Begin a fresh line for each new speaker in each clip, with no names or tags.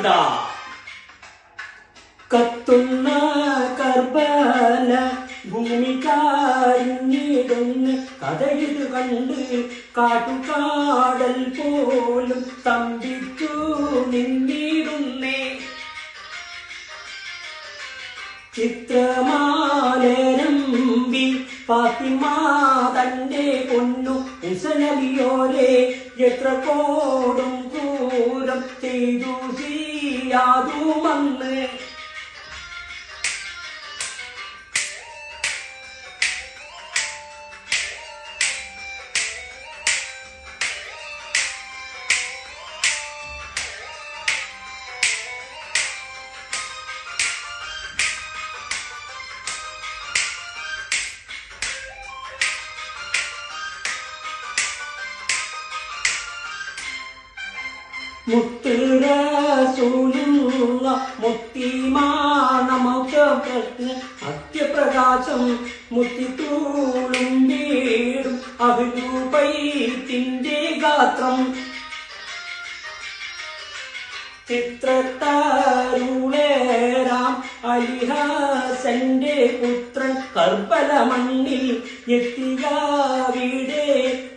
കണ്ട കത്തുന്ന കർബല ഭൂമി കാരിഞ്ഞിടുന്ന് കഥയിത് കണ്ട് കാട്ടുകാടൽ പോലും സ്തംഭിച്ചു നിന്നിടുന്നേ. ചിത്രമാലരമ്പി ഫാത്തിമാ തന്റെ പൊന്നു ഉസനലിയോരെ എത്ര കോടും ക്രൂരം ചെയ്തു അറിയാതു മന്ന് മുത്തുരസൂലുള്ള മുത്തിമാണമൗക്ക് അത്യപ്രകാശം മുത്തിത്തൂളും വീടും അഭിരൂപൈത്തിന്റെ ഗാത്രം. ചിത്രത്താരുളേരാം അലിഹാസന്റെ പുത്രൻ കർബല മണ്ണിൽ എത്തിയ വീടേ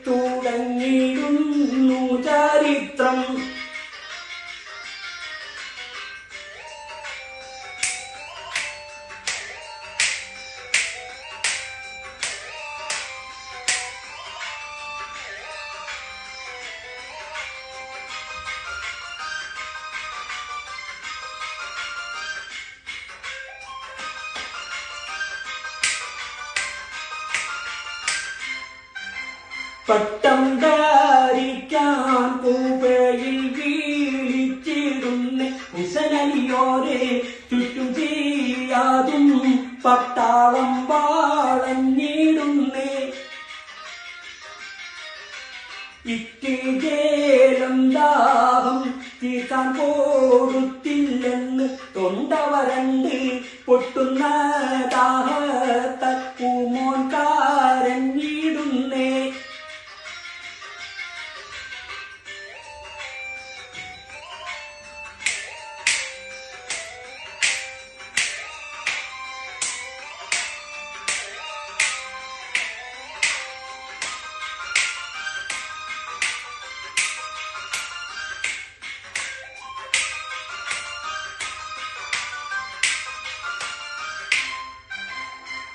പട്ടം ധരിക്കാൻ കൂപ്പയിൽ വീളിച്ചിടുന്ന കുശനലിയോരെ ചുറ്റും ചെയ്യാതും പട്ടാളം വാളഞ്ഞിടുന്നേ. ഇറ്റിജേലം ദാഹം തീർക്കാൻ കൊടുത്തില്ലെന്ന് തൊണ്ടവരണ്ട് പൊട്ടുന്ന ദാഹത്തൂമോൻ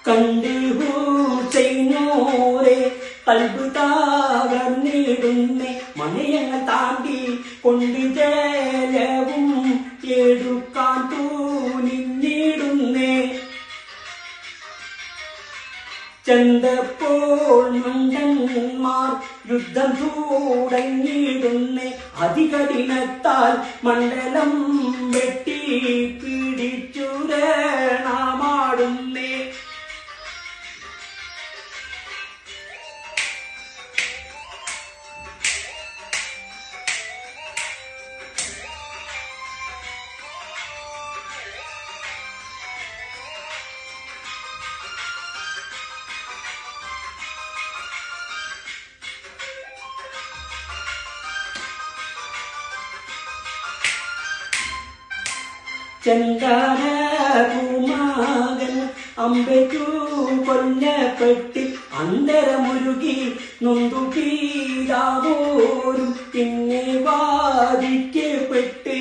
കണ്ട് ചെയ്യുന്നോരെ കൽബ് താകർന്നിടുന്നേ താണ്ടി കൊണ്ട് ജലവും എടുക്കാൻ തൂനിന്നിടുന്നേ. ചെന്തപ്പോൾ മണ്ടന്മാർ യുദ്ധം തുടങ്ങിയിടുന്നേ അതികഠിനത്താൽ മണ്ഡലം വെട്ടി പിടിച്ചുരണമാടുന്നേ ചന്ദനകുമാരൻ അമ്പറ്റു കൊല്ലപ്പെട്ടി അന്തരമുരുകി നൊന്തു പീതാവോരും പിന്നെ വാദിക്കപ്പെട്ട്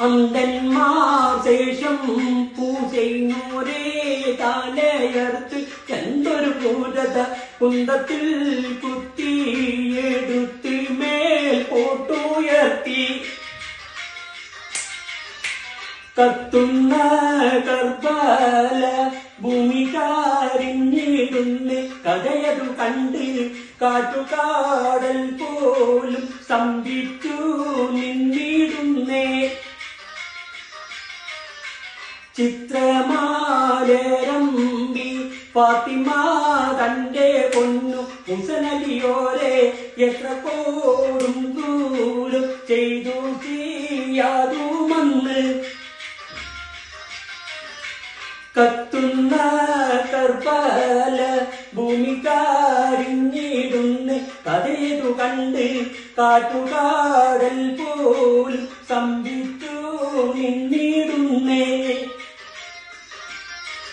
അന്തന്മാർ ശേഷം പൂജയിനോരേ തലയർത്ത് എന്തൊരു പൂരത കുന്തത്തിൽ കുത്തിയെടുത്ത് കത്തുന്ന കർബാല ഭൂമി കാരിഞ്ഞിടുന്ന് കഥയതു കണ്ട് കാട്ടുകാടൽ പോലും സ്തംഭിച്ചു നിന്നിടുന്നേ. ചിത്രമാലരമ്പി ഫാത്തിമ തന്റെ പൊന്നു മുസനലിയോരെ എത്ര കോടും ദൂരം ചെയ്തു ചെയ്യാതുമന്ന് കത്തുന്ന കർപ്പാല ഭൂമി കാരിഞ്ഞിടുന്ന് കഥയതു കണ്ട് കാട്ടുകാടൽ സംഭിച്ചു നിന്നിടും